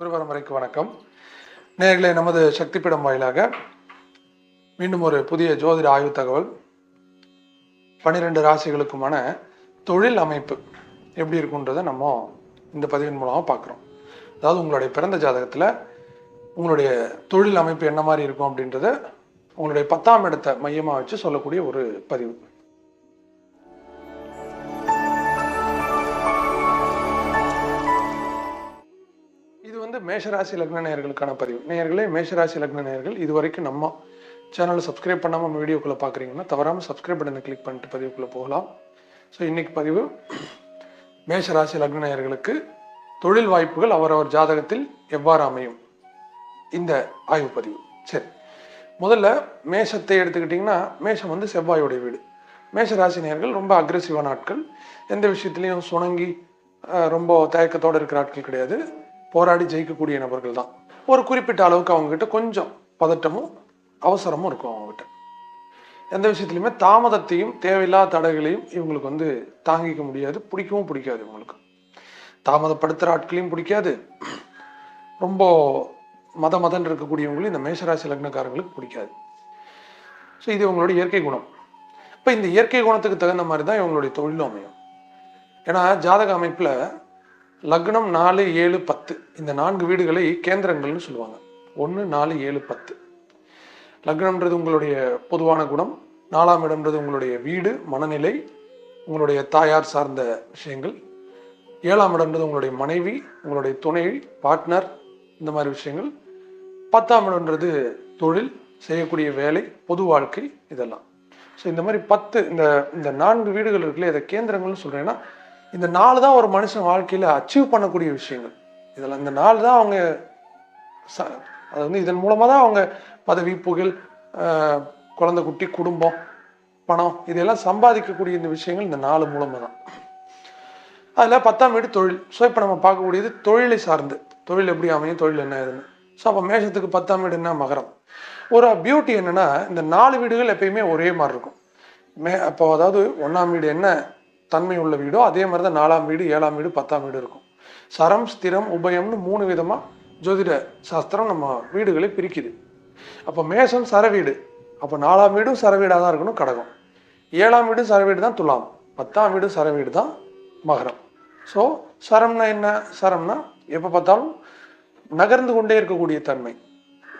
குருபரம்பரைக்கு வணக்கம். நேர்களை நமது சக்திப்பிடம் வாயிலாக மீண்டும் ஒரு புதிய ஜோதிட ஆய்வு தகவல். பன்னிரெண்டு ராசிகளுக்குமான தொழில் அமைப்பு எப்படி இருக்குன்றதை நம்ம இந்த பதிவின் மூலமாக பார்க்குறோம். அதாவது உங்களுடைய பிறந்த ஜாதகத்தில் உங்களுடைய தொழில் அமைப்பு என்ன மாதிரி இருக்கும் அப்படின்றத உங்களுடைய பத்தாம் இடத்தை மையமாக வச்சு சொல்லக்கூடிய ஒரு பதிவு. மேஷராசி லக்ன நேயர்களுக்கான பதிவு. நேயர்களே மேஷராசி லக்ன நேயர்கள் இது வரைக்கும் நம்ம சேனலை சப்ஸ்கிரைப் பண்ணாமல் நம்ம வீடியோக்குள்ளே பார்க்குறீங்கன்னா தவறாமல் சப்ஸ்கிரைப் பட்டனை கிளிக் பண்ணிட்டு பதிவுக்குள்ளே போகலாம். ஸோ இன்றைக்கி பதிவு மேஷராசி லக்ன நேயர்களுக்கு தொழில் வாய்ப்புகள் அவரவர் ஜாதகத்தில் எவ்வாறு அமையும்? இந்த ஆய்வு பதிவு. சரி. முதல்ல மேஷத்தை எடுத்துக்கிட்டிங்கன்னா மேஷம் வந்து செவ்வாயோடைய வீடு. மேஷ நேர்கள் ரொம்ப அக்ரெசிவான ஆட்கள். எந்த விஷயத்துலையும் சுணங்கி ரொம்ப தயக்கத்தோடு இருக்கிற ஆட்கள் கிடையாது. போராடி ஜெயிக்கக்கூடிய நபர்கள் தான் ஒரு குறிப்பிட்ட அளவுக்கு அவங்ககிட்ட கொஞ்சம் பதட்டமும் அவசரமும் இருக்கும் அவங்ககிட்ட. எந்த விஷயத்துலையுமே தாமதத்தையும் தேவையில்லாத தடைகளையும் இவங்களுக்கு வந்து தாங்கிக்க முடியாது பிடிக்கவும் பிடிக்காது இவங்களுக்கு. தாமதப்படுத்துகிற ஆட்களையும் பிடிக்காது. ரொம்ப மத மதன் இருக்கக்கூடியவங்களும் இந்த மேஷராசி லக்னக்காரங்களுக்கு பிடிக்காது. ஸோ இது இவங்களோட இயற்கை குணம். இப்போ இந்த இயற்கை குணத்துக்கு தகுந்த மாதிரி தான் இவங்களுடைய தொழிலும் அமையும். ஏன்னா ஜாதக அமைப்பில் லக்னம் நாலு ஏழு பத்து. இந்த நான்கு வீடுகளை கேந்திரங்கள்னு சொல்லுவாங்க. ஒன்று நாலு ஏழு பத்து. லக்னம்ன்றது உங்களுடைய பொதுவான குணம். நாலாம் இடம்ன்றது உங்களுடைய வீடு மனநிலை உங்களுடைய தாயார் சார்ந்த விஷயங்கள். ஏழாம் இடம்ன்றது உங்களுடைய மனைவி உங்களுடைய துணை பார்ட்னர் இந்த மாதிரி விஷயங்கள். பத்தாம் இடம்ன்றது தொழில் செய்யக்கூடிய வேலை பொது வாழ்க்கை இதெல்லாம். ஸோ இந்த மாதிரி பத்து இந்த இந்த நான்கு வீடுகள் இருக்குல்ல இதை கேந்திரங்கள்னு சொல்கிறேன்னா இந்த நாலு தான் ஒரு மனுஷன் வாழ்க்கையில் அச்சீவ் பண்ணக்கூடிய விஷயங்கள். இதில் இந்த நாலு தான் அவங்க ச அது வந்து இதன் மூலமாக தான் அவங்க பதவி புகழ் குழந்தை குட்டி குடும்பம் பணம் இதெல்லாம் சம்பாதிக்கக்கூடிய இந்த விஷயங்கள் இந்த நாலு மூலமாக தான். அதில் பத்தாம் வீடு தொழில். ஸோ இப்போ நம்ம பார்க்கக்கூடியது தொழிலை சார்ந்து. தொழில் எப்படி அமையும்? தொழில் என்ன ஏதுன்னு. ஸோ அப்போ மேஷத்துக்கு பத்தாம் வீடு என்ன? மகரம். ஒரு பியூட்டி என்னென்னா இந்த நாலு வீடுகள் எப்பயுமே ஒரே மாதிரி இருக்கும். மே அப்போ அதாவது ஒன்றாம் வீடு என்ன? தன்மை உள்ள வீடோ அதே மாதிரி தான் நாலாம் வீடு ஏழாம் வீடு பத்தாம் வீடு இருக்கும். சரம் ஸ்திரம் உபயம்னு மூணு விதமாக ஜோதிட சாஸ்திரம் நம்ம வீடுகளை பிரிக்குது. அப்போ மேஷம் சர வீடு. அப்போ நாலாம் வீடும் சர வீடாக தான் இருக்கணும் கடகம். ஏழாம் வீடும் சர வீடு தான் துலாம். பத்தாம் வீடும் சர வீடு தான் மகரம். ஸோ சரம்னா என்ன? சரம்னா எப்போ பார்த்தாலும் நகர்ந்து கொண்டே இருக்கக்கூடிய தன்மை.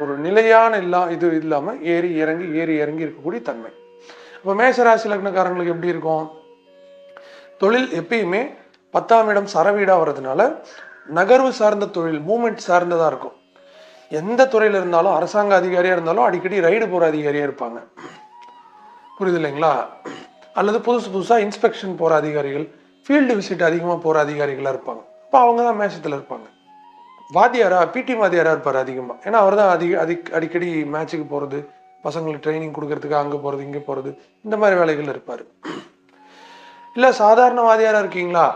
ஒரு நிலையான இல்லா இது இல்லாமல் ஏறி இறங்கி ஏறி இறங்கி இருக்கக்கூடிய தன்மை. இப்போ மேசராசி லக்னக்காரங்களுக்கு எப்படி இருக்கும்? தொழில் எப்பயுமே பத்தாம் இடம் சரவீடாக வர்றதுனால நகர்வு சார்ந்த தொழில் மூமெண்ட் சார்ந்ததாக இருக்கும். எந்த துறையில் இருந்தாலும் அரசாங்க அதிகாரியாக இருந்தாலும் அடிக்கடி ரைடு போகிற அதிகாரியாக இருப்பாங்க. புரியுது இல்லைங்களா? அல்லது புதுசு புதுசாக இன்ஸ்பெக்ஷன் போகிற அதிகாரிகள் ஃபீல்டு விசிட் அதிகமாக போகிற அதிகாரிகளாக இருப்பாங்க. அப்போ அவங்க தான் மேட்சத்தில் இருப்பாங்க. வாத்தியாரா பிடி வாத்தியாரா இருப்பார் அதிகமாக ஏன்னா அவர் தான் அதிக அதி அடிக்கடி மேட்ச்சுக்கு போகிறது பசங்களுக்கு ட்ரைனிங் கொடுக்கறதுக்கு அங்கே போகிறது இங்கே போகிறது இந்த மாதிரி வேலைகள் இருப்பார். இல்லை சாதாரண இருக்கீங்களா?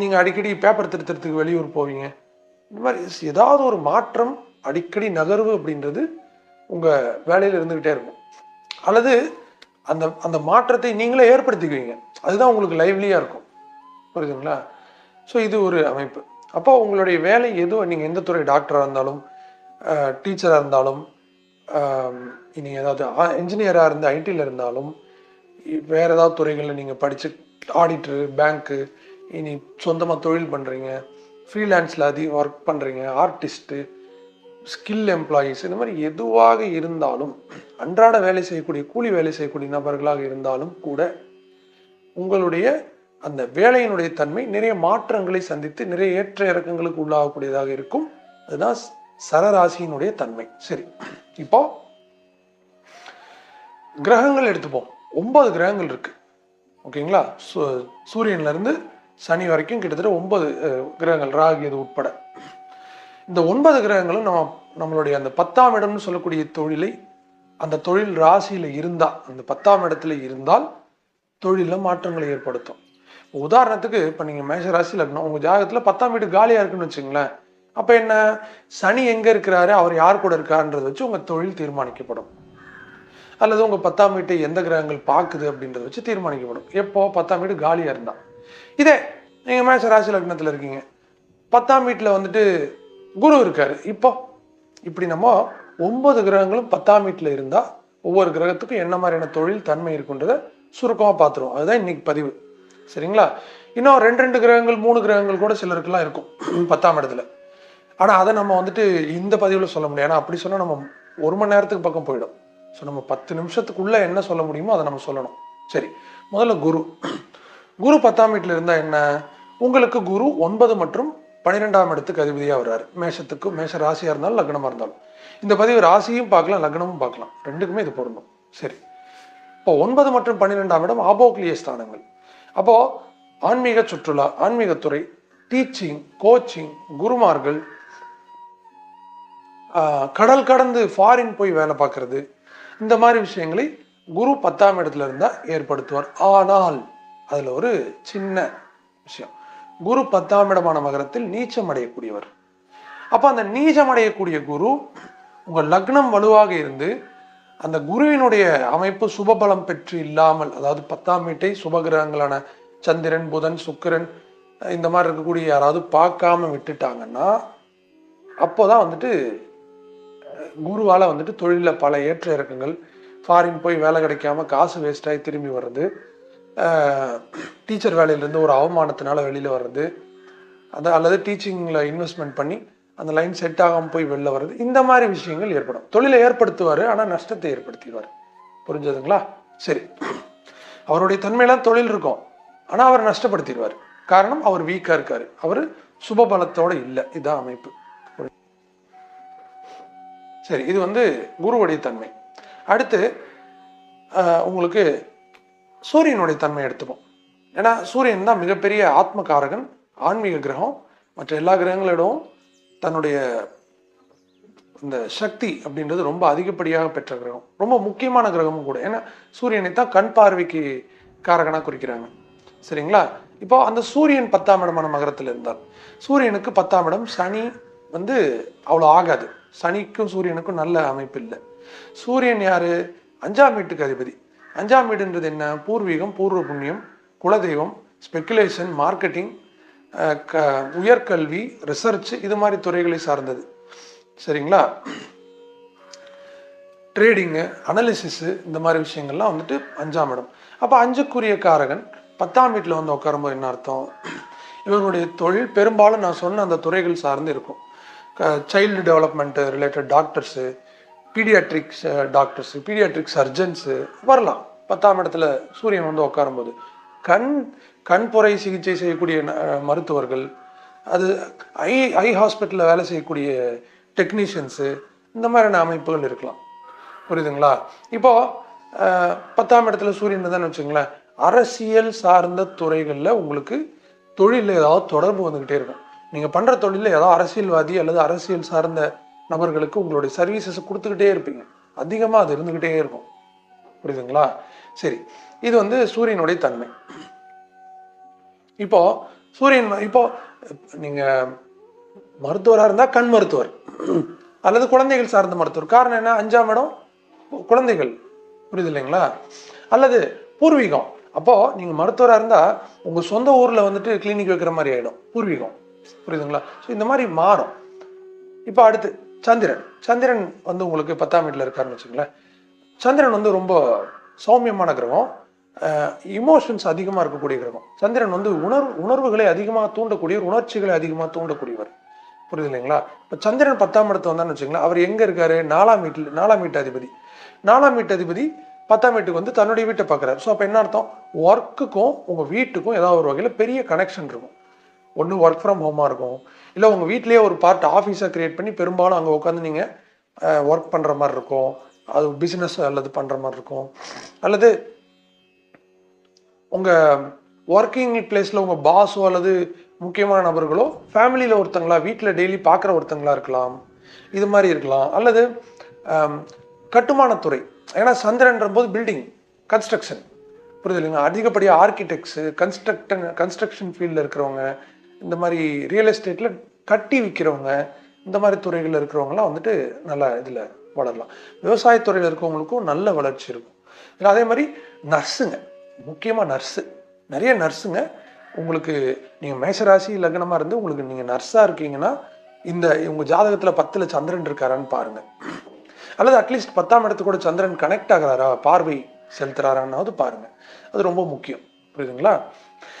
நீங்கள் அடிக்கடி பேப்பர் திருத்தறதுக்கு வெளியூர் போவீங்க. இந்த மாதிரி ஏதாவது ஒரு மாற்றம் அடிக்கடி நகர்வு அப்படின்றது உங்கள் வேலையில் இருந்துக்கிட்டே இருக்கும். அல்லது அந்த அந்த மாற்றத்தை நீங்களே ஏற்படுத்திக்குவீங்க. அதுதான் உங்களுக்கு லைவ்லியாக இருக்கும். புரியுதுங்களா? ஸோ இது ஒரு அமைப்பு. அப்போ உங்களுடைய வேலை எதுவும் நீங்கள் எந்த துறை டாக்டராக இருந்தாலும் டீச்சராக இருந்தாலும் நீங்கள் ஏதாவது இன்ஜினியராக இருந்து ஐடியில் இருந்தாலும் வேறு ஏதாவது துறைகளில் நீங்கள் படித்து ஆடிட்டரு பேங்க்கு இனி சொந்தமாக தொழில் பண்ணுறீங்க ஃப்ரீலான்ஸில் அதிகம் ஒர்க் பண்ணுறீங்க ஆர்டிஸ்ட்டு ஸ்கில் எம்ப்ளாயீஸ் இந்த மாதிரி எதுவாக இருந்தாலும் அன்றாட வேலை செய்யக்கூடிய கூலி வேலை செய்யக்கூடிய நபர்களாக இருந்தாலும் கூட உங்களுடைய அந்த வேலையினுடைய தன்மை நிறைய மாற்றங்களை சந்தித்து நிறைய ஏற்ற இறக்கங்களுக்கு உள்ளாகக்கூடியதாக இருக்கும். அதுதான் சரராசியினுடைய தன்மை. சரி இப்போ கிரகங்கள் எடுத்துப்போம். ஒன்பது கிரகங்கள் இருக்கு. ஓகேங்களா? சூ- சூரியன்லேருந்து சனி வரைக்கும் கிட்டத்தட்ட ஒன்பது கிரகங்கள் ராகு இது உட்பட. இந்த ஒன்பது கிரகங்களும் நம்ம நம்மளுடைய அந்த பத்தாம் இடம்னு சொல்லக்கூடிய தொழிலை அந்த தொழில் ராசியில் இருந்தால் அந்த பத்தாம் இடத்துல இருந்தால் தொழிலில் மாற்றங்களை ஏற்படுத்தும். உதாரணத்துக்கு இப்போ நீங்கள் மேஷ ராசி லக்னம் உங்கள் ஜாதகத்தில் பத்தாம் வீடு காலியாக இருக்குன்னு வச்சுங்களேன். அப்போ என்ன? சனி எங்கே இருக்கிறாரு? அவர் யார் கூட இருக்காருன்றதை வச்சு உங்கள் தொழில் தீர்மானிக்கப்படும். அல்லது உங்கள் பத்தாம் வீட்டை எந்த கிரகங்கள் பார்க்குது அப்படின்றத வச்சு தீர்மானிக்கப்படும். எப்போ? பத்தாம் வீடு காலியாக இருந்தா. இதே நீங்கள் மேஷ ராசி லக்னத்தில் இருக்கீங்க. பத்தாம் வீட்டில் வந்துட்டு குரு இருக்கார். இப்போ இப்படி நம்ம ஒன்பது கிரகங்களும் பத்தாம் வீட்டில் இருந்தால் ஒவ்வொரு கிரகத்துக்கும் என்ன மாதிரியான தொழில் தன்மை இருக்குன்றதை சுருக்கமாக பார்த்துருவோம் அதுதான் இன்னைக்கு பதிவு. சரிங்களா? இன்னும் ரெண்டு ரெண்டு கிரகங்கள் மூணு கிரகங்கள் கூட சிலருக்குலாம் இருக்கும். பத்தாம் இடத்துல. ஆனால் அதை நம்ம வந்துட்டு இந்த பதிவில் சொல்ல முடியும் ஏன்னா அப்படி சொன்னால் நம்ம ஒரு மணி நேரத்துக்கு பக்கம் போயிடும். ஸோ நம்ம பத்து நிமிஷத்துக்குள்ளே என்ன சொல்ல முடியுமோ அதை நம்ம சொல்லணும். சரி முதல்ல குரு. குரு பத்தாம் வீட்டில் இருந்தால் என்ன? உங்களுக்கு குரு ஒன்பது மற்றும் பன்னிரெண்டாம் இடத்துக்கு அதிபதியாக வர்றாரு. மேஷத்துக்கு மேஷ ராசியாக இருந்தாலும் லக்னமாக இருந்தாலும். இந்த பதிவு ராசியும் பார்க்கலாம் லக்னமும் பார்க்கலாம். ரெண்டுக்குமே இது பொருந்தும். சரி. இப்போ ஒன்பது மற்றும் பன்னிரெண்டாம் இடம் ஆபோக்லிய ஸ்தானங்கள். அப்போது ஆன்மீக சுற்றுலா ஆன்மீகத்துறை டீச்சிங் கோச்சிங் குருமார்கள் கடல் கடந்து ஃபாரின் போய் வேலை பார்க்குறது இந்த மாதிரி விஷயங்களை குரு பத்தாம் இடத்துல இருந்தால் ஏற்படுத்துவார். ஆனால் அதில் ஒரு சின்ன விஷயம். குரு பத்தாம் இடமான மகரத்தில் நீச்சம் அடையக்கூடியவர். அப்போ அந்த நீச்சம் அடையக்கூடிய குரு உங்கள் லக்னம் வலுவாக இருந்து அந்த குருவினுடைய அமைப்பு சுபபலம் பெற்று இல்லாமல் அதாவது பத்தாம் வீட்டை சுபகிரகங்களான சந்திரன் புதன் சுக்கிரன் இந்த மாதிரி இருக்கக்கூடிய யாராவது பார்க்காம விட்டுட்டாங்கன்னா அப்போதான் வந்துட்டு குருவால் வந்துட்டு தொழிலில் பல ஏற்ற இறக்கங்கள். ஃபாரின் போய் வேலை கிடைக்காம காசு வேஸ்டாகி திரும்பி வர்றது. டீச்சர் வேலையிலேருந்து ஒரு அவமானத்தினால வெளியில் வர்றது. அது அல்லது டீச்சிங்கில் இன்வெஸ்ட்மெண்ட் பண்ணி அந்த லைன் செட் ஆகாமல் போய் வெளில வர்றது. இந்த மாதிரி விஷயங்கள் ஏற்படும். தொழிலை ஏற்படுத்துவார் ஆனால் நஷ்டத்தை ஏற்படுத்திடுவார். புரிஞ்சதுங்களா? சரி. அவருடைய தன்மையெல்லாம் தொழில் இருக்கும். ஆனால் அவர் நஷ்டப்படுத்திடுவார். காரணம் அவர் வீக்காக இருக்கார். அவர் சுபபலத்தோடு இல்லை. இதுதான் அமைப்பு. சரி இது வந்து குருவுடைய தன்மை அடுத்து உங்களுக்கு சூரியனுடைய தன்மை எடுத்துப்போம். ஏன்னா சூரியன் தான் மிகப்பெரிய ஆத்மகாரகன் ஆன்மீக கிரகம். மற்ற எல்லா கிரகங்களிடமும் தன்னுடைய இந்த சக்தி அப்படின்றது ரொம்ப அதிகப்படியாக பெற்ற கிரகம். ரொம்ப முக்கியமான கிரகமும் கூட. ஏன்னா சூரியனை தான் கண் பார்வைக்கு காரகனாக குறிக்கிறாங்க. சரிங்களா? இப்போ அந்த சூரியன் பத்தாம் இடமான மகரத்தில் இருந்தார். சூரியனுக்கு பத்தாம் இடம் சனி வந்து அவ்வளோ ஆகாது. சனிக்கும் சூரியனுக்கும் நல்ல அமைப்பு இல்லை சூரியன் யாரு? அஞ்சாம் வீட்டுக்கு அதிபதி. அஞ்சாம் வீடுன்றது என்ன? பூர்வீகம் பூர்வ புண்ணியம் குலதெய்வம் ஸ்பெக்குலேஷன் மார்க்கெட்டிங் க உயர்கல்வி ரிசர்ச் இது மாதிரி துறைகளை சார்ந்தது. சரிங்களா? ட்ரேடிங்கு அனலிசிஸு இந்த மாதிரி விஷயங்கள்லாம் வந்துட்டு அஞ்சாம் இடம். அப்போ அஞ்சுக்குரிய காரகன் பத்தாம் வீட்டில் வந்து உட்காரும்போது என்ன அர்த்தம்? இவர்களுடைய தொழில் பெரும்பாலும் நான் சொன்ன அந்த துறைகள் சார்ந்து இருக்கும். Child development related doctors paediatrics doctors paediatric surgeons வரலாம். பத்தாம் இடத்துல சூரியன் வந்து உட்காரும்போது. கண் கண்புரை சிகிச்சை செய்யக்கூடிய மருத்துவர்கள் அது ஐ ஐ ஹாஸ்பிட்டலில் வேலை செய்யக்கூடிய டெக்னீஷியன்ஸு இந்த மாதிரியான அமைப்புகள் இருக்கலாம். புரியுதுங்களா? இப்போது பத்தாம் இடத்துல சூரியன் தான் வச்சுங்களேன் அரசியல் சார்ந்த துறைகளில் உங்களுக்கு தொழிலில் ஏதாவது தொடர்பு வந்துக்கிட்டே இருக்கும். நீங்கள் பண்ணுற தொழிலில் ஏதோ அரசியல்வாதி அல்லது அரசியல் சார்ந்த நபர்களுக்கு உங்களுடைய சர்வீசஸ் கொடுத்துக்கிட்டே இருப்பீங்க. அதிகமாக அது இருந்துக்கிட்டே இருக்கும். புரியுதுங்களா? சரி. இது வந்து சூரியனுடைய தன்மை. இப்போ சூரியன் இப்போ நீங்க மருத்துவராக இருந்தால் கண் மருத்துவர். அல்லது குழந்தைகள் சார்ந்த மருத்துவர். காரணம் என்ன? அஞ்சாம் இடம் குழந்தைகள். புரியுது இல்லைங்களா? அல்லது பூர்வீகம். அப்போ நீங்க மருத்துவராக இருந்தா உங்க சொந்த ஊர்ல வந்துட்டு கிளினிக் வைக்கிற மாதிரி ஆயிடும். பூர்வீகம். புரியுதுங்களா? ஸோ இந்த மாதிரி மாறும். இப்போ அடுத்து சந்திரன். சந்திரன் வந்து உங்களுக்கு பத்தாம் வீட்டில் இருக்காருன்னு வச்சுங்களேன் சந்திரன் வந்து ரொம்ப சௌமியமான கிரகம். இமோஷன்ஸ் அதிகமாக இருக்கக்கூடிய கிரகம். சந்திரன் வந்து உணர்வு உணர்வுகளை அதிகமாக தூண்டக்கூடியவர் உணர்ச்சிகளை அதிகமாக தூண்டக்கூடியவர். புரியுது இல்லைங்களா? இப்போ சந்திரன் பத்தாம் இடத்து வந்தான்னு வச்சுங்களேன் அவர் எங்கே இருக்காரு? நாலாம் வீட்டில் நாலாம் வீட்டு அதிபதி. நாலாம் வீட்டு அதிபதி பத்தாம் வீட்டுக்கு வந்து தன்னுடைய வீட்டை பார்க்குறாரு. ஸோ அப்போ என்ன அர்த்தம்? ஒர்க்குக்கும் உங்கள் வீட்டுக்கும் ஏதாவது ஒரு வகையில் பெரிய கனெக்ஷன் இருக்கும். ஒன்று ஒர்க் ஃப்ரம் ஹோமாக இருக்கும். இல்லை உங்கள் வீட்லேயே ஒரு பார்ட் ஆஃபீஸை க்ரியேட் பண்ணி பெரும்பாலும் அங்கே உட்காந்து நீங்கள் ஒர்க் பண்ணுற மாதிரி இருக்கும். அது பிஸ்னஸ் அல்லது பண்ணுற மாதிரி இருக்கும். அல்லது உங்கள் ஒர்க்கிங் பிளேஸில் உங்கள் பாஸோ அல்லது முக்கியமான நபர்களோ ஃபேமிலியில் ஒருத்தங்களா வீட்டில் டெய்லி பார்க்குற ஒருத்தங்களா இருக்கலாம். இது மாதிரி இருக்கலாம். அல்லது கட்டுமானத்துறை ஏன்னா சந்திரன்ற போது பில்டிங் கன்ஸ்ட்ரக்ஷன் புரியுது இல்லைங்களா? அதிகப்படியாக ஆர்கிடெக்ட்ஸு கன்ஸ்ட்ரக்டன் கன்ஸ்ட்ரக்ஷன் ஃபீல்டில் இருக்கிறவங்க இந்த மாதிரி ரியல் எஸ்டேட்டில் கட்டி விற்கிறவங்க இந்த மாதிரி துறைகளில் இருக்கிறவங்கலாம் வந்துட்டு நல்லா இதில் வளரலாம். விவசாயத்துறையில் இருக்கவங்களுக்கும் நல்ல வளர்ச்சி இருக்கும். அதே மாதிரி நர்ஸுங்க முக்கியமாக நர்ஸு. நிறைய நர்ஸுங்க உங்களுக்கு நீங்கள் மேஷராசி லக்னமாக இருந்து உங்களுக்கு நீங்கள் நர்ஸாக இருக்கீங்கன்னா இந்த உங்கள் ஜாதகத்தில் பத்தில் சந்திரன் இருக்காரான்னு பாருங்கள் அல்லது அட்லீஸ்ட் பத்தாம் இடத்துக்கு கூட சந்திரன் கனெக்ட் ஆகிறாரா? பார்வை செலுத்துறாரான்னாவது பாருங்கள் அது ரொம்ப முக்கியம். புரியுதுங்களா?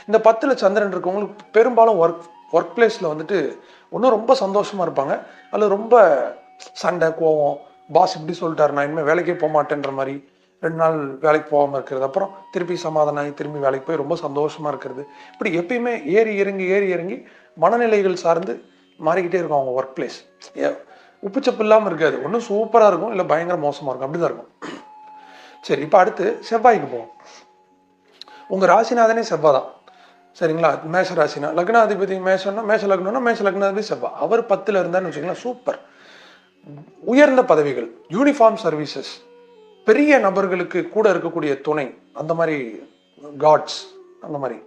இந்த பத்தில் சந்திரன் இருக்கவங்களுக்கு பெரும்பாலும் ஒர்க் ஒர்க் பிளேஸில் வந்துட்டு ஒன்றும் ரொம்ப சந்தோஷமா இருப்பாங்க. அல்லது ரொம்ப சண்டை கோவம் பாஸ் இப்படி சொல்லிட்டாரு நான் இனிமேல் வேலைக்கே போக மாட்டேன்ற மாதிரி ரெண்டு நாள் வேலைக்கு போகாமல் இருக்கிறது. அப்புறம் திருப்பி சமாதானம் ஆகி திரும்பி வேலைக்கு போய் ரொம்ப சந்தோஷமா இருக்கிறது. இப்படி எப்பயுமே ஏறி இறங்கி ஏறி இறங்கி மனநிலைகள் சார்ந்து மாறிக்கிட்டே இருக்கும் அவங்க ஒர்க் பிளேஸ் உப்புச்சப்பு இல்லாமல் இருக்காது. ஒன்றும் சூப்பராக இருக்கும் இல்லை பயங்கர மோசமாக இருக்கும். அப்படி தான் இருக்கும். சரி இப்போ அடுத்து செவ்வாய்க்கு போவோம். உங்கள் ராசிநாதனே செவ்வாய் தான். சரிங்களா? மேஷ ராசினா லக்னாதிபதி மேஷம்னா மேஷ லக்னம்னா மேஷ லக்னாதிபதி செவ்வாய் அவர் பத்தில் இருந்தான்னு வச்சுக்கலாம் சூப்பர் உயர்ந்த பதவிகள் யூனிஃபார்ம் சர்வீசஸ் பெரிய நபர்களுக்கு கூட இருக்கக்கூடிய துணை அந்த மாதிரி காட்ஸ் அந்த மாதிரி.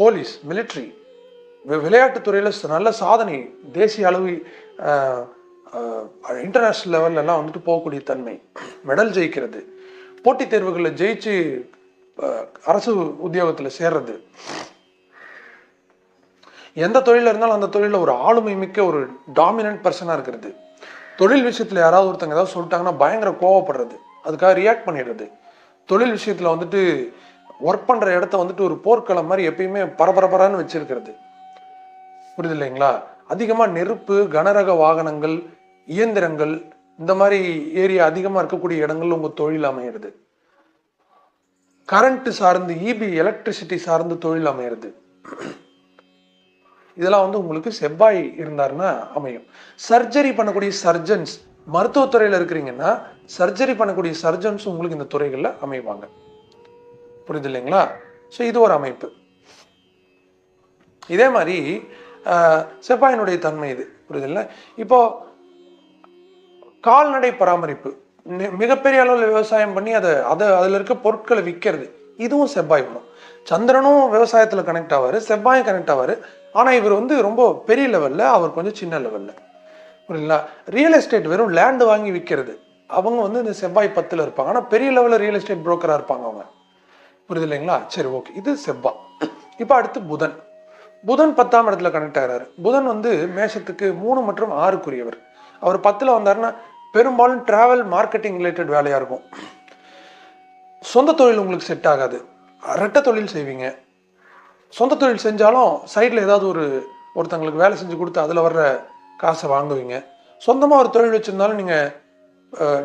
போலீஸ் மிலிட்ரி விளையாட்டுத்துறையில் நல்ல சாதனை தேசிய அளவு இன்டர்நேஷ்னல் லெவல்லலாம் வந்துட்டு போகக்கூடிய தன்மை. மெடல் ஜெயிக்கிறது. போட்டித் தேர்வுகளில் ஜெயிச்சு அரசு உத்தியோகத்தில் சேர்றது. எந்த தொழிலில் இருந்தாலும் அந்த தொழிலில் ஒரு ஆளுமை மிக்க ஒரு டாமினன்ட் பர்சனாக இருக்கிறது. தொழில் விஷயத்தில் யாராவது ஒருத்தங்க ஏதாவது சொல்லிட்டாங்கன்னா பயங்கர கோவப்படுறது. அதுக்காக ரியாக்ட் பண்ணிடுறது. தொழில் விஷயத்தில் வந்துட்டு ஒர்க் பண்ணுற இடத்த வந்துட்டு ஒரு போர்க்களம் மாதிரி எப்பயுமே பரபரப்பரான்னு வச்சிருக்கிறது. புரியுது இல்லைங்களா? அதிகமாக நெருப்பு கனரக வாகனங்கள் இயந்திரங்கள் இந்த மாதிரி ஏரியா அதிகமாக இருக்கக்கூடிய இடங்கள்ல உங்கள் தொழில் அமையிறது. கரண்ட் சார்ந்து இபி எலக்ட்ரிசிட்டி சார்ந்து தொழில் அமையிறது. இதெல்லாம் வந்து உங்களுக்கு செவ்வாய் இருந்தாருன்னா அமையும். சர்ஜரி பண்ணக்கூடிய சர்ஜன்ஸ் மருத்துவத்துறையில் இருக்கிறீங்கன்னா சர்ஜரி பண்ணக்கூடிய சர்ஜன்ஸ் உங்களுக்கு இந்த துறைகளில் அமைவாங்க. புரியுது இல்லைங்களா? ஸோ இது ஒரு அமைப்பு. இதே மாதிரி செவ்வாயினுடைய தன்மை இது. புரியுதுல்ல இப்போ கால்நடை பராமரிப்பு. மிகப்பெரிய அளவில் விவசாயம் பண்ணி அதை அதை அதில் இருக்க பொருட்களை விற்கிறது இதுவும் செவ்வாய் வரும் சந்திரனும் விவசாயத்தில் கனெக்ட் ஆவார் செவ்வாயும் கனெக்ட் ஆவார். ஆனால் இவர் வந்து ரொம்ப பெரிய லெவலில் அவர் கொஞ்சம் சின்ன லெவலில் புரியுங்களா ரியல் எஸ்டேட் வெறும் லேண்டு வாங்கி விற்கிறது அவங்க வந்து இந்த செவ்வாய் பத்தில் இருப்பாங்க. ஆனால் பெரிய லெவலில் ரியல் எஸ்டேட் புரோக்கராக இருப்பாங்க அவங்க. புரியுது இல்லைங்களா? சரி ஓகே இது செவ்வாய். இப்போ அடுத்து புதன். புதன் பத்தாம் இடத்துல கனெக்ட் ஆகிறாரு. புதன் வந்து மேஷத்துக்கு மூணு மற்றும் ஆறுக்குரியவர். அவர் பத்தில் வந்தாருன்னா பெரும்பாலும் ட்ராவல் மார்க்கெட்டிங் ரிலேட்டட் வேலையாக இருக்கும். சொந்த தொழில் உங்களுக்கு செட் ஆகாது. ரெட்ட தொழில் செய்வீங்க. சொந்த தொழில் செஞ்சாலும் சைடில் ஏதாவது ஒரு ஒருத்தங்களுக்கு வேலை செஞ்சு கொடுத்து அதில் வர்ற காசை வாங்குவீங்க. சொந்தமாக ஒரு தொழில் வச்சுருந்தாலும் நீங்கள்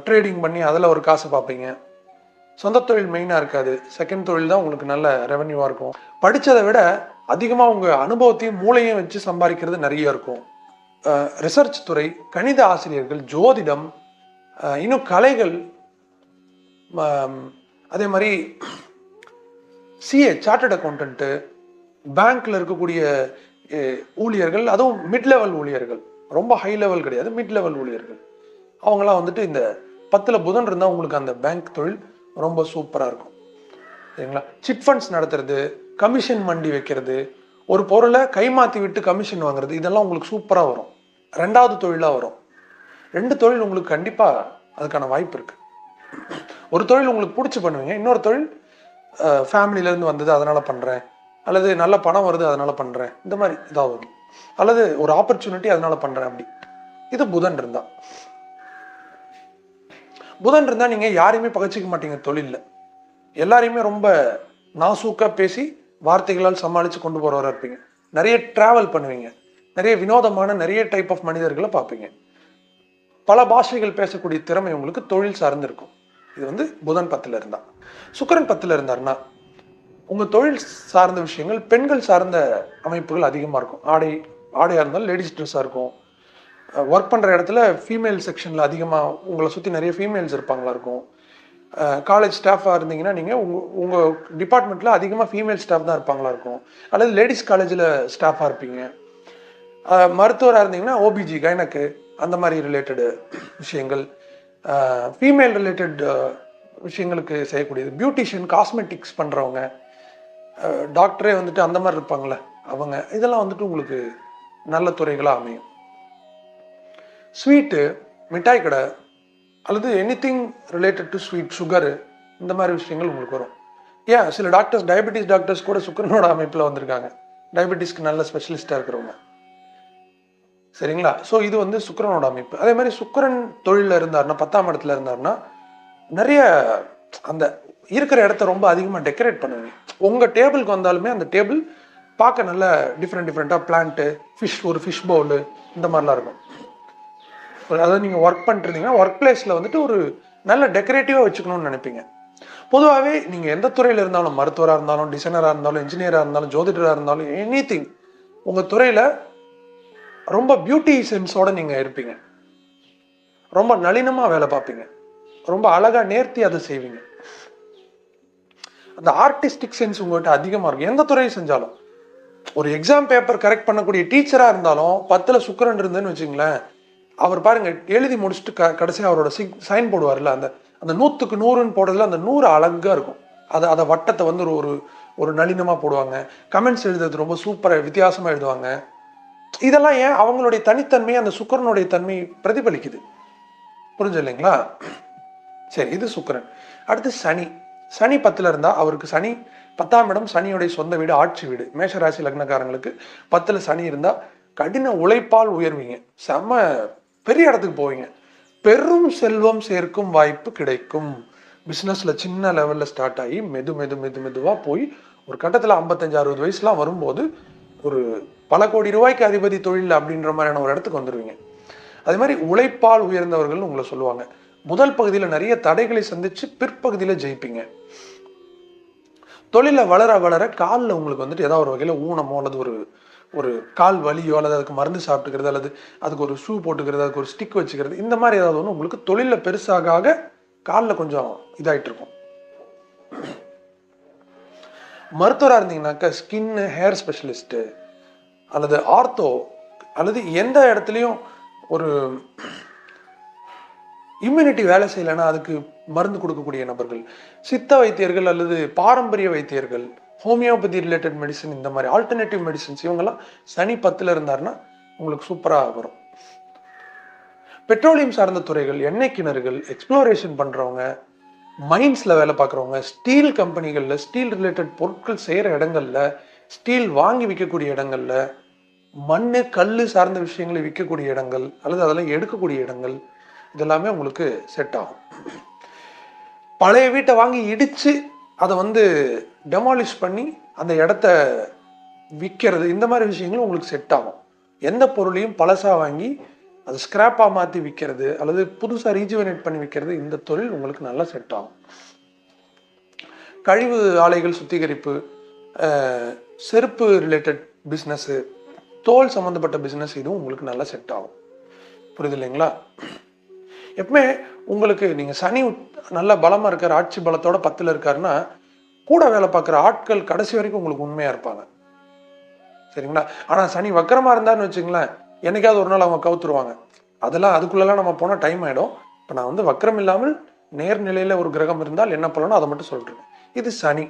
ட்ரேடிங் பண்ணி அதில் ஒரு காசை பார்ப்பீங்க. சொந்த தொழில் மெயினாக இருக்காது. செகண்ட் தொழில் தான் உங்களுக்கு நல்ல ரெவன்யூவாக இருக்கும். படித்ததை விட அதிகமாக உங்கள் அனுபவத்தையும் மூளையும் வச்சு சம்பாதிக்கிறது நிறைய இருக்கும். ரிசர்ச் துறை கணித ஆசிரியர்கள் ஜோதிடம் இன்னும் கலைகள் ம- அதே மாதிரி சிஏ சார்ட்டட் அக்கௌண்டன்ட்டு பேங்க்கில் இருக்கக்கூடிய ஊழியர்கள் அதுவும் மிட் லெவல் ஊழியர்கள். ரொம்ப ஹை லெவல் கிடையாது மிட் லெவல் ஊழியர்கள். அவங்களாம் வந்துட்டு இந்த பத்தில் புதன் இருந்தால் உங்களுக்கு அந்த பேங்க் தொழில் ரொம்ப சூப்பராக இருக்கும். சரிங்களா? சிட் ஃபண்ட்ஸ் நடத்துறது கமிஷன் மண்டி வைக்கிறது ஒரு பொருளை கைமாற்றி விட்டு கமிஷன் வாங்குறது இதெல்லாம் உங்களுக்கு சூப்பராக வரும். ரெண்டாவது தொழிலாக வரும். ரெண்டு தொழில் உங்களுக்கு கண்டிப்பாக அதுக்கான வாய்ப்பு இருக்குது ஒரு தொழில் உங்களுக்கு பிடிச்சி பண்ணுவீங்க இன்னொரு தொழில் ஃபேமிலியிலேருந்து வந்தது அதனால் பண்ணுறேன் அல்லது நல்ல பணம் வருது அதனால் பண்ணுறேன் இந்த மாதிரி இதாக வரும் அல்லது ஒரு ஆப்பர்ச்சுனிட்டி அதனால் பண்ணுறேன் அப்படி. இது புதன் இருந்தா. புதன் இருந்தால் நீங்கள் யாரையுமே பகைச்சிக்க மாட்டீங்க தொழிலில். எல்லாரையுமே ரொம்ப நாசூக்காக பேசி வார்த்தைகளால் சமாளித்து கொண்டு போகிறவராக இருப்பீங்க. நிறைய ட்ராவல் பண்ணுவீங்க. நிறைய வினோதமான நிறைய டைப் ஆஃப் மனிதர்களை பார்ப்பீங்க. பல பாஷைகள் பேசக்கூடிய திறமை உங்களுக்கு தொழில் சார்ந்து இருக்கும் இது வந்து புதன் பத்தில் இருந்தா. சுக்கரன் பத்தில் இருந்தார்னா உங்கள் தொழில் சார்ந்த விஷயங்கள் பெண்கள் சார்ந்த அமைப்புகள் அதிகமாக இருக்கும். ஆடை ஆடையாக இருந்தாலும் லேடிஸ் ட்ரெஸ்ஸாக இருக்கும். ஒர்க் பண்ணுற இடத்துல ஃபீமேல் செக்ஷனில் அதிகமாக உங்களை சுற்றி நிறைய ஃபீமேல்ஸ் இருப்பாங்களா இருக்கும். காலேஜ் ஸ்டாஃபாக இருந்தீங்கன்னா நீங்கள் உங்கள் உங்கள் டிபார்ட்மெண்ட்டில் அதிகமாக ஃபீமேல் ஸ்டாஃப் தான் இருப்பாங்களா இருக்கும். அல்லது லேடிஸ் காலேஜில் ஸ்டாஃபாக இருப்பீங்க. மருத்துவராக இருந்தீங்கன்னா ஓபிஜி கைனக்கு அந்த மாதிரி ரிலேட்டடு விஷயங்கள் ஃபீமேல் ரிலேட்டட் விஷயங்களுக்கு செய்யக்கூடியது. பியூட்டிஷியன் காஸ்மெட்டிக்ஸ் பண்ணுறவங்க டாக்டரே வந்துட்டு அந்த மாதிரி இருப்பாங்களே அவங்க இதெல்லாம் வந்துட்டு உங்களுக்கு நல்ல துறைகளாக அமையும். ஸ்வீட்டு மிட்டாய் கடை அல்லது anything related to sweet sugar இந்த மாதிரி விஷயங்கள் உங்களுக்கு வரும். ஏன்? சில டாக்டர்ஸ் டயபெட்டிஸ் டாக்டர்ஸ் கூட சுக்கரனோட அமைப்பில் வந்திருக்காங்க. டயபெட்டிஸ்க்கு நல்ல ஸ்பெஷலிஸ்ட்டாக இருக்கிறவங்க. சரிங்களா? ஸோ இது வந்து சுக்கரனோட அமைப்பு. அதே மாதிரி சுக்கரன் தொழிலில் இருந்தாருன்னா பத்தாம் இடத்துல இருந்தாருன்னா நிறைய அந்த இருக்கிற இடத்த ரொம்ப அதிகமாக டெக்கரேட் பண்ணுவீங்க உங்கள் டேபிளுக்கு வந்தாலுமே அந்த டேபிள் பார்க்க நல்ல டிஃப்ரெண்ட் டிஃப்ரெண்ட்டாக பிளான்ட்டு ஃபிஷ் ஒரு ஃபிஷ் பவுலு இந்த மாதிரிலாம் இருக்கும். அதாவது நீங்கள் ஒர்க் பண்ணிருந்தீங்கன்னா ஒர்க் பிளேஸில் வந்துட்டு ஒரு நல்ல டெக்கரேட்டிவாக வச்சுக்கணும்னு நினைப்பீங்க. பொதுவாகவே நீங்கள் எந்த துறையில் இருந்தாலும் மருத்துவராக இருந்தாலும் டிசைனராக இருந்தாலும் இன்ஜினியராக இருந்தாலும் ஜோதிடராக இருந்தாலும் எனி திங் உங்கள் துறையில் ரொம்ப பியூட்டி சென்ஸோடு நீங்கள் இருப்பீங்க. ரொம்ப நளினமாக வேலை பார்ப்பீங்க. ரொம்ப அழகாக நேர்த்தி அதை செய்வீங்க. அந்த ஆர்டிஸ்டிக் சென்ஸ் உங்கள்கிட்ட அதிகமாக இருக்கும். எந்த துறையை செஞ்சாலும். ஒரு எக்ஸாம் பேப்பர் கரெக்ட் பண்ணக்கூடிய டீச்சராக இருந்தாலும் பத்தில் சுக்கரன் இருந்ததுன்னு வச்சுங்களேன் அவர் பாருங்க எழுதி முடிச்சுட்டு க கடைசியாக அவரோட சிக் சைன் போடுவார்ல அந்த அந்த நூற்றுக்கு நூறுன்னு போடுறதுல அந்த நூறு அழகாக இருக்கும். அதை அதை வட்டத்தை வந்து ஒரு ஒரு ஒரு நளினமாக போடுவாங்க. கமெண்ட்ஸ் எழுதுறது ரொம்ப சூப்பராக வித்தியாசமாக எழுதுவாங்க. இதெல்லாம் ஏன் அவங்களுடைய தனித்தன்மை அந்த சுக்கரனுடைய தன்மை பிரதிபலிக்குது? புரிஞ்சு இல்லைங்களா சரி இது சுக்கரன். அடுத்து சனி. சனி பத்தில் இருந்தால் அவருக்கு சனி பத்தாம் இடம் சனியுடைய சொந்த வீடு ஆட்சி வீடு. மேஷராசி லக்னக்காரங்களுக்கு பத்தில் சனி இருந்தால் கடின உழைப்பால் உயர்வீங்க. செம்ம பெரிய இடத்துக்கு போவீங்க. பெரும் செல்வம் சேர்க்கும் வாய்ப்பு கிடைக்கும். பிஸ்னஸில் சின்ன லெவலில் ஸ்டார்ட் ஆகி மெது மெது மெது மெதுவாக போய் ஒரு கட்டத்தில் ஐம்பத்தஞ்சு அறுபது வயசுலாம் வரும்போது ஒரு பல கோடி ரூபாய்க்கு அதிபதி தொழில் அப்படின்ற மாதிரியான ஒரு இடத்துக்கு வந்துடுவீங்க அதே மாதிரி உழைப்பால் உயர்ந்தவர்கள்னு உங்களை சொல்லுவாங்க. முதல் பகுதியில் நிறைய தடைகளை சந்திச்சு பிற்பகுதியில் ஜெயிப்பீங்க. தொழிலில் வளர வளர காலில் உங்களுக்கு வந்துட்டு ஏதாவது ஒரு வகையில் ஊனமோ அல்லது ஒரு ஒரு கால் வலியோ அல்லது அதுக்கு மருந்து சாப்பிட்டுக்கிறது அல்லது அதுக்கு ஒரு ஷூ போட்டுக்கிறது அதுக்கு ஒரு ஸ்டிக் வச்சுக்கிறது இந்த மாதிரி ஏதாவது ஒன்று உங்களுக்கு தொழிலில் பெருசாக ஆக காலில் கொஞ்சம் இதாயிட்டு இருக்கும். மருத்துவராக இருந்தீங்கன்னாக்கா ஸ்கின்னு ஹேர் ஸ்பெஷலிஸ்ட்டு அல்லது ஆர்த்தோ அல்லது எந்த இடத்துலையும் ஒரு இம்யூனிட்டி வேலை செய்யலைன்னா அதுக்கு மருந்து கொடுக்கக்கூடிய நபர்கள் சித்த வைத்தியர்கள் அல்லது பாரம்பரிய வைத்தியர்கள் ஹோமியோபதி ரிலேட்டட் மெடிசன் இந்த மாதிரி ஆல்டர்னேட்டிவ் மெடிசன்ஸ் இவங்கெல்லாம் சனி பத்தில் இருந்தாருன்னா உங்களுக்கு சூப்பராக வரும். பெட்ரோலியம் சார்ந்த துறைகள் எண்ணெய் கிணறுகள் எக்ஸ்ப்ளோரேஷன் பண்ணுறவங்க மைன்ஸில் வேலை பார்க்குறவங்க ஸ்டீல் கம்பெனிகளில் ஸ்டீல் ரிலேட்டட் பொருட்கள் செய்கிற இடங்களில் ஸ்டீல் வாங்கி விற்கக்கூடிய இடங்களில் மண் கல் சார்ந்த விஷயங்களை விற்கக்கூடிய இடங்கள் அல்லது அதெல்லாம் எடுக்கக்கூடிய இடங்கள் இதெல்லாமே உங்களுக்கு செட் ஆகும். பழைய வீட்டை வாங்கி இடித்து அதை வந்து டெமாலிஷ் பண்ணி அந்த இடத்த விற்கிறது இந்த மாதிரி விஷயங்களும் உங்களுக்கு செட் ஆகும். எந்த பொருளையும் பழசாக வாங்கி அது ஸ்க்ராப்பாக மாற்றி விற்கிறது அல்லது புதுசாக ரீஜுவனேட் பண்ணி விற்கிறது இந்த தொழில் உங்களுக்கு நல்லா செட் ஆகும். கழிவு ஆலைகள் சுத்திகரிப்பு செருப்பு ரிலேட்டட் பிஸ்னஸ்ஸு தோல் சம்மந்தப்பட்ட பிஸ்னஸ் இதுவும் உங்களுக்கு நல்லா செட் ஆகும். புரியுது இல்லைங்களா? எப்பவுமே உங்களுக்கு நீங்கள் சனி நல்ல பலமாக இருக்கார் ஆட்சி பலத்தோட பத்தில் இருக்காருன்னா கூட வேலை பார்க்குற ஆட்கள் கடைசி வரைக்கும் உங்களுக்கு உண்மையாக இருப்பாங்க. சரிங்களா? ஆனால் சனி வக்கரமாக இருந்தாருன்னு வச்சுங்களேன் என்னைக்காவது ஒரு நாள் அவங்க கவுத்துருவாங்க. அதெல்லாம் அதுக்குள்ளெல்லாம் நம்ம போனால் டைம் ஆகிடும் இப்போ நான் வந்து வக்கரம் இல்லாமல் நேர்நிலையில் ஒரு கிரகம் இருந்தால் என்ன பண்ணணும் அதை மட்டும் சொல்கிறேன் இது சனி.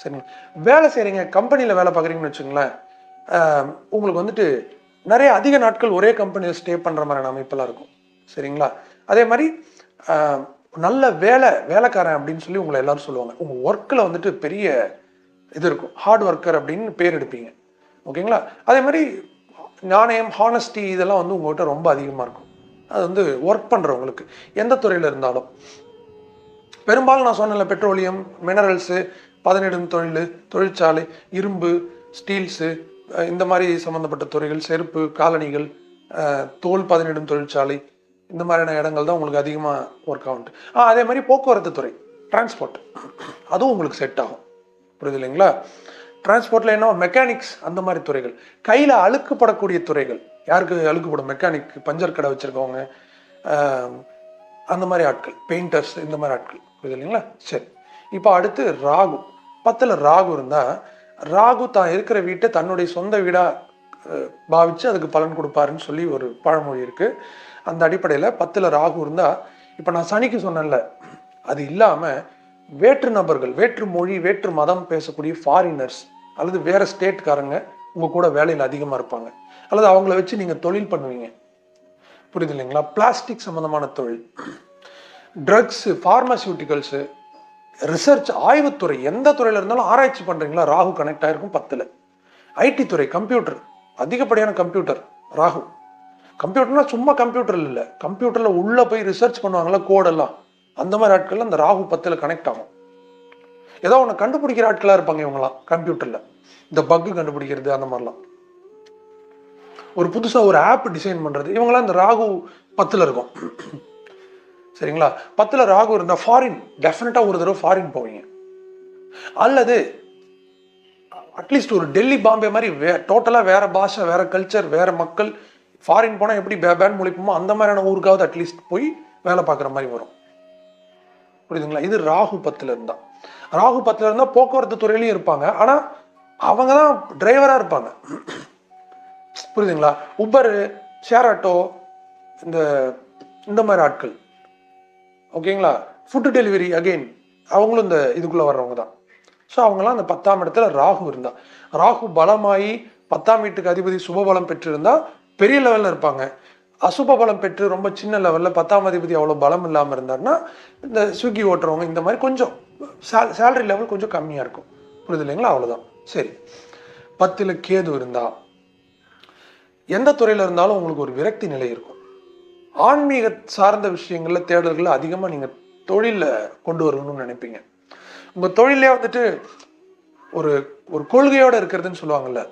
சரிங்களா? வேலை செய்கிறீங்க கம்பெனியில் வேலை பார்க்குறீங்கன்னு வச்சுங்களேன் உங்களுக்கு வந்துட்டு நிறைய அதிக நாட்கள் ஒரே கம்பெனியில் ஸ்டே பண்ணுற மாதிரியான அமைப்பெல்லாம் இருக்கும். சரிங்களா? அதே மாதிரி நல்ல வேலை வேலைக்காரன் அப்படின்னு சொல்லி உங்களை எல்லாரும் சொல்லுவாங்க. உங்கள் ஒர்க்கில் வந்துட்டு பெரிய இது இருக்கும். ஹார்ட் ஒர்க்கர் அப்படின்னு பேர் எடுப்பீங்க. ஓகேங்களா? அதே மாதிரி நாணயம் ஹானஸ்டி இதெல்லாம் வந்து உங்கள்கிட்ட ரொம்ப அதிகமாக இருக்கும். அது வந்து ஒர்க் பண்ணுறவங்களுக்கு எந்த துறையில் இருந்தாலும். பெரும்பாலும் நான் சொன்னல பெட்ரோலியம் மினரல்ஸு பதனிடும் தொழில் தொழிற்சாலை இரும்பு ஸ்டீல்ஸு இந்த மாதிரி சம்மந்தப்பட்ட துறைகள் செருப்பு காலணிகள் தோல் பதனிடும் தொழிற்சாலை இந்த மாதிரியான இடங்கள் தான் உங்களுக்கு அதிகமாக ஒர்க் ஆகும்ட்டு ஆ அதே மாதிரி போக்குவரத்து துறை டிரான்ஸ்போர்ட் அதுவும் உங்களுக்கு செட் ஆகும். புரியுது இல்லைங்களா? டிரான்ஸ்போர்ட்டில் என்ன மெக்கானிக்ஸ் அந்த மாதிரி துறைகள். கையில் அழுக்குப்படக்கூடிய துறைகள். யாருக்கு அழுக்குப்படும்? மெக்கானிக் பஞ்சர் கடை வச்சுருக்கவங்க அந்த மாதிரி ஆட்கள். பெயிண்டர்ஸ் இந்த மாதிரி ஆட்கள். புரியுது இல்லைங்களா? சரி. இப்போ அடுத்து ராகு. பத்தில் ராகு இருந்தால் ராகு தான் இருக்கிற வீட்டை தன்னுடைய சொந்த வீடாக பாவித்து அதுக்கு பலன் கொடுப்பாருன்னு சொல்லி ஒரு பழமொழி இருக்குது அந்த அடிப்படையில் பத்தில் ராகு இருந்தால் இப்போ நான் சனிக்கு சொன்னேன்ல அது இல்லாமல் வேற்று நபர்கள் வேற்று மொழி வேற்று மதம் பேசக்கூடிய ஃபாரினர்ஸ் அல்லது வேறு ஸ்டேட்காரங்க உங்கள் கூட வேலையில் அதிகமாக இருப்பாங்க. அல்லது அவங்கள வச்சு நீங்கள் தொழில் பண்ணுவீங்க. புரியுது இல்லைங்களா? பிளாஸ்டிக் சம்மந்தமான தொழில். ட்ரக்ஸு ஃபார்மசியூட்டிக்கல்ஸு ரிசர்ச் ஆய்வுத்துறை எந்த துறையில் இருந்தாலும் ஆராய்ச்சி பண்ணுறீங்களா ராகு கனெக்ட் ஆகிருக்கும் பத்தில். ஐடி துறை கம்ப்யூட்டர் அதிகப்படியான கம்ப்யூட்டர் ராகு. கம்ப்யூட்டர்னா சும்மா கம்ப்யூட்டர் இல்லை. கம்ப்யூட்டரில் உள்ளே போய் ரிசர்ச் பண்ணுவாங்களா? கோடெல்லாம் அந்த மாதிரி ஆட்கள் அந்த ராகு பத்தில் கனெக்ட் ஆகும். ஏதோ ஒன்று கண்டுபிடிக்கிற ஆட்களாக இருப்பாங்க இவங்களாம் கம்ப்யூட்டரில் இந்த பக்கு கண்டுபிடிக்கிறது அந்த மாதிரிலாம். ஒரு புதுசாக ஒரு ஆப் டிசைன் பண்ணுறது இவங்களாம் இந்த ராகு பத்தில் இருக்கும். சரிங்களா? பத்தில் ராகு இருந்தால் ஃபாரின் டெஃபினட்டாக ஒரு தடவை ஃபாரின் போவீங்க. அல்லது அட்லீஸ்ட் ஒரு டெல்லி பாம்பே மாதிரி வே டோட்டலாக வேறு பாஷை வேறு கல்ச்சர் வேறு மக்கள் ஃபாரின் போனால் எப்படி பேபேன் முழிப்போமோ அந்த மாதிரியான ஊருக்காவது அட்லீஸ்ட் போய் வேலை பார்க்குற மாதிரி வரும். புரியுதுங்களா? இது ராகு பத்தில் இருந்தால் ராகு பத்தில் இருந்தால் போக்குவரத்து துறையிலையும் இருப்பாங்க. ஆனால் அவங்க தான் டிரைவராக இருப்பாங்க. புரியுதுங்களா? உபரு ஷேர் ஆட்டோ இந்த இந்த மாதிரி ஆட்கள். ஓகேங்களா? ஃபுட்டு டெலிவரி அகெயின் அவங்களும் இந்த இதுக்குள்ளே வர்றவங்க தான். ஸோ அவங்களாம் அந்த பத்தாம் இடத்துல ராகு இருந்தா. ராகு பலமாயி பத்தாம் வீட்டுக்கு அதிபதி சுபபலம் பெற்றிருந்தா பெரிய லெவலில் இருப்பாங்க. அசுப பலம் பெற்று ரொம்ப சின்ன லெவலில் பத்தாம் அதிபதி அவ்வளோ பலம் இல்லாமல் இருந்தாருன்னா இந்த ஸ்விக்கி ஓட்டுறவங்க இந்த மாதிரி கொஞ்சம் சேல் சேலரி லெவல் கொஞ்சம் கம்மியாக இருக்கும். புரியுது இல்லைங்களா? அவ்வளோதான் சரி. பத்தில் கேது இருந்தால் எந்த துறையில் இருந்தாலும் உங்களுக்கு ஒரு விரக்தி நிலை இருக்கும். ஆன்மீக சார்ந்த விஷயங்களில் தேடல்களை அதிகமாக நீங்கள் தொழிலில் கொண்டு வரணும்னு நினைப்பீங்க. உங்கள் தொழிலே வந்துட்டு ஒரு ஒரு கொள்கையோடு இருக்கிறதுன்னு சொல்லுவாங்கல்ல.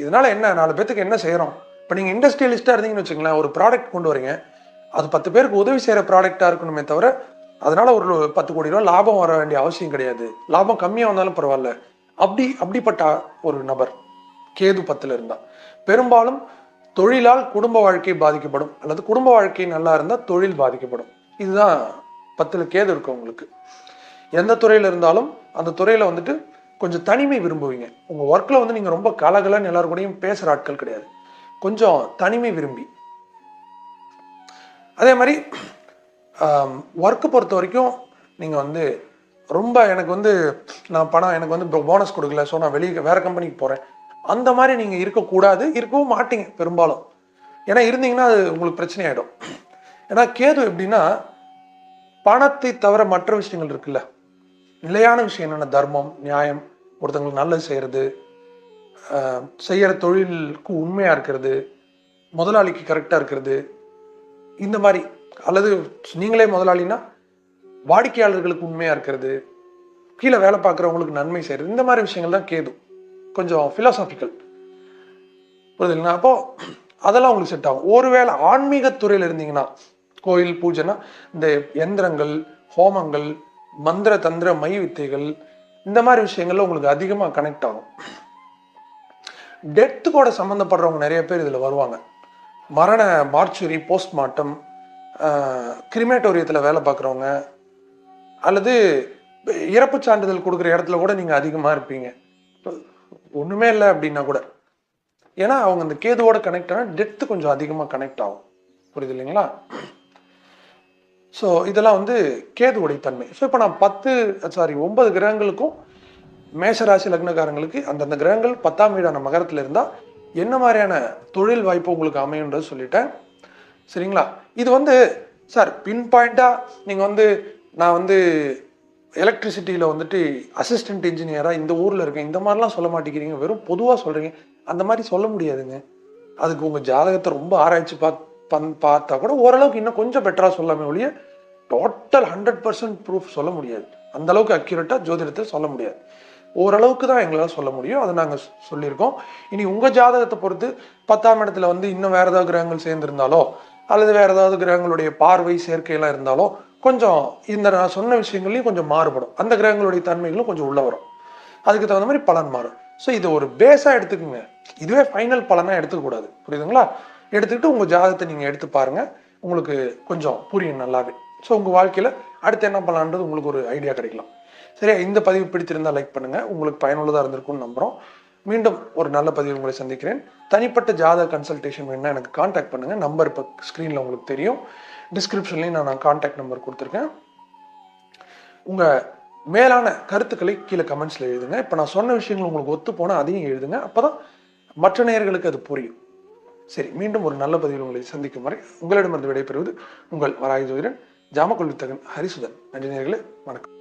இதனால் என்ன நாலு பேத்துக்கு என்ன செய்கிறோம் இப்போ நீங்கள் இண்டஸ்ட்ரியலிஸ்ட்டாக இருந்தீங்கன்னு வச்சுங்களேன் ஒரு ப்ராடக்ட் கொண்டு வரீங்க. அது பத்து பேருக்கு உதவி செய்கிற ப்ராடக்டாக இருக்கணுமே தவிர அதனால் ஒரு பத்து கோடி ரூபா லாபம் வர வேண்டிய அவசியம் கிடையாது. லாபம் கம்மியாக வந்தாலும் பரவாயில்ல. அப்படி அப்படிப்பட்ட ஒரு நபர் கேது பத்தில் இருந்தால் பெரும்பாலும் தொழிலால் குடும்ப வாழ்க்கை பாதிக்கப்படும். அல்லது குடும்ப வாழ்க்கை நல்லா இருந்தால் தொழில் பாதிக்கப்படும். இதுதான் பத்தில் கேது இருக்கும் உங்களுக்கு. எந்த துறையில் இருந்தாலும் அந்த துறையில் வந்துட்டு கொஞ்சம் தனிமை விரும்புவீங்க. உங்கள் ஒர்க்கில் வந்து நீங்கள் ரொம்ப கலகலன்னு எல்லாரும் கூடயும் பேசுகிற ஆட்கள் கிடையாது. கொஞ்சம் தனிமை விரும்பி. அதே மாதிரி ஒர்க்கு பொறுத்த வரைக்கும் நீங்கள் வந்து ரொம்ப எனக்கு வந்து நான் பணம் எனக்கு வந்து போனஸ் கொடுக்கல ஸோ நான் வெளியே வேறு கம்பெனிக்கு போகிறேன் அந்த மாதிரி நீங்கள் இருக்கக்கூடாது. இருக்கவும் மாட்டீங்க பெரும்பாலும். ஏன்னா இருந்தீங்கன்னா அது உங்களுக்கு பிரச்சனை ஆகிடும் ஏன்னா கேது எப்படின்னா பணத்தை தவிர மற்ற விஷயங்கள் இருக்குல்ல. நிலையான விஷயம் என்னென்ன தர்மம் நியாயம் ஒருத்தங்களுக்கு நல்லது செய்கிறது செய்கிற தொழிலுக்கு உண்மையாக இருக்கிறது முதலாளிக்கு கரெக்டாக இருக்கிறது இந்த மாதிரி. அல்லது நீங்களே முதலாளினா வாடிக்கையாளர்களுக்கு உண்மையாக இருக்கிறது கீழே வேலை பார்க்குறவங்களுக்கு நன்மை செய்கிறது இந்த மாதிரி விஷயங்கள் தான் கேது. கொஞ்சம் ஃபிலாசபிக்கல் புரியுதுங்களா? அப்போ அதெல்லாம் உங்களுக்கு செட் ஆகும். ஒருவேளை ஆன்மீக துறையில் இருந்தீங்கன்னா கோயில் பூஜைனா இந்த எந்திரங்கள் ஹோமங்கள் மந்திர தந்திர மை வித்தைகள் இந்த மாதிரி விஷயங்கள்ல உங்களுக்கு அதிகமாக கனெக்ட் ஆகும். டெத்து கூட சம்மந்தப்படுறவங்க நிறைய பேர் இதில் வருவாங்க. மரண மார்ச்சுரி போஸ்ட்மார்ட்டம் கிரிமேட்டோரியத்தில் வேலை பார்க்குறவங்க அல்லது இறப்பு சான்றிதழ் கொடுக்குற இடத்துல கூட நீங்கள் அதிகமாக இருப்பீங்க. ஒன்றுமே இல்லை அப்படின்னா கூட. ஏன்னா அவங்க அந்த கேதுவோட கனெக்ட் ஆனால் டெத்து கொஞ்சம் அதிகமாக கனெக்ட் ஆகும். புரியுது இல்லைங்களா? ஸோ இதெல்லாம் வந்து கேதுவுடைய தன்மை. ஸோ இப்போ நான் பத்து சாரி ஒன்பது கிரகங்களுக்கும் மேஷராசி லக்னக்காரங்களுக்கு அந்தந்த கிரகங்கள் பத்தாம் வீடான மகரத்தில் இருந்தால் என்ன மாதிரியான தொழில் வாய்ப்பு உங்களுக்கு அமையுன்றது சொல்லிட்டேன். சரிங்களா? இது வந்து சார் பின் பாயிண்ட்டாக நீங்கள் வந்து நான் வந்து எலக்ட்ரிசிட்டியில் வந்துட்டு அசிஸ்டன்ட் இன்ஜினியராக இந்த ஊரில் இருக்கேன் இந்த மாதிரிலாம் சொல்ல மாட்டேங்கிறீங்க. வெறும் பொதுவாக சொல்கிறீங்க அந்த மாதிரி சொல்ல முடியாதுங்க. அதுக்கு உங்கள் ஜாதகத்தை ரொம்ப ஆராய்ச்சி பார்த்து பண் பார்த்தா கூட ஓரளவுக்கு இன்னும் கொஞ்சம் பெட்டராக சொல்லாமே ஒழிய டோட்டல் ஹண்ட்ரட் பர்சன்ட் ப்ரூஃப் சொல்ல முடியாது. அந்த அளவுக்கு அக்யூரேட்டாக ஜோதிடத்தை சொல்ல முடியாது. ஓரளவுக்கு தான் எங்களால் சொல்ல முடியும். அதை நாங்கள் சொல்லியிருக்கோம். இனி உங்கள் ஜாதகத்தை பொறுத்து பத்தாம் இடத்துல வந்து இன்னும் வேறு ஏதாவது கிரகங்கள் சேர்ந்துருந்தாலோ அல்லது வேறு ஏதாவது கிரகங்களுடைய பார்வை சேர்க்கையெல்லாம் இருந்தாலோ கொஞ்சம் இந்த நான் சொன்ன விஷயங்கள்லையும் கொஞ்சம் மாறுபடும். அந்த கிரகங்களுடைய தன்மைகளும் கொஞ்சம் உள்ள வரும். அதுக்கு தகுந்த மாதிரி பலன் மாறும். ஸோ இது ஒரு பேஸாக எடுத்துக்கோங்க. இதுவே ஃபைனல் பலனாக எடுத்துக்கூடாது புரியுதுங்களா? எடுத்துக்கிட்டு உங்கள் ஜாதகத்தை நீங்கள் எடுத்து பாருங்கள் உங்களுக்கு கொஞ்சம் புரியும் நல்லாவே. ஸோ உங்கள் வாழ்க்கையில் அடுத்து என்ன பண்ணலான்றது உங்களுக்கு ஒரு ஐடியா கிடைக்கலாம். சரியா? இந்த பதிவு பிடித்திருந்தால் லைக் பண்ணுங்கள் உங்களுக்கு பயனுள்ளதாக இருந்திருக்கும்னு நம்புகிறோம் மீண்டும் ஒரு நல்ல பதிவு உங்களை சந்திக்கிறேன். தனிப்பட்ட ஜாதக கன்சல்டேஷன் வேணுன்னா எனக்கு காண்டாக்ட் பண்ணுங்கள் நம்பர் இப்போ ஸ்க்ரீனில் உங்களுக்கு தெரியும். டிஸ்கிரிப்ஷன்லேயும் நான் நான் காண்டாக்ட் நம்பர் கொடுத்துருக்கேன். உங்கள் மேலான கருத்துக்களை கீழே கமெண்ட்ஸில் எழுதுங்க. இப்போ நான் சொன்ன விஷயங்கள் உங்களுக்கு ஒத்து போனால் அதையும் எழுதுங்க. அப்போ தான் மற்ற நேயர்களுக்கு அது புரியும். சரி மீண்டும் ஒரு நல்ல பதிவில் உங்களை சந்திக்கும் வரை உங்களிடமிருந்து விடைபெறுவது உங்கள் வராய் ஜோதிடன் ஜாமக்கொள்வித்தகன் ஹரிசுதன். நன்றி நேர்களே வணக்கம்.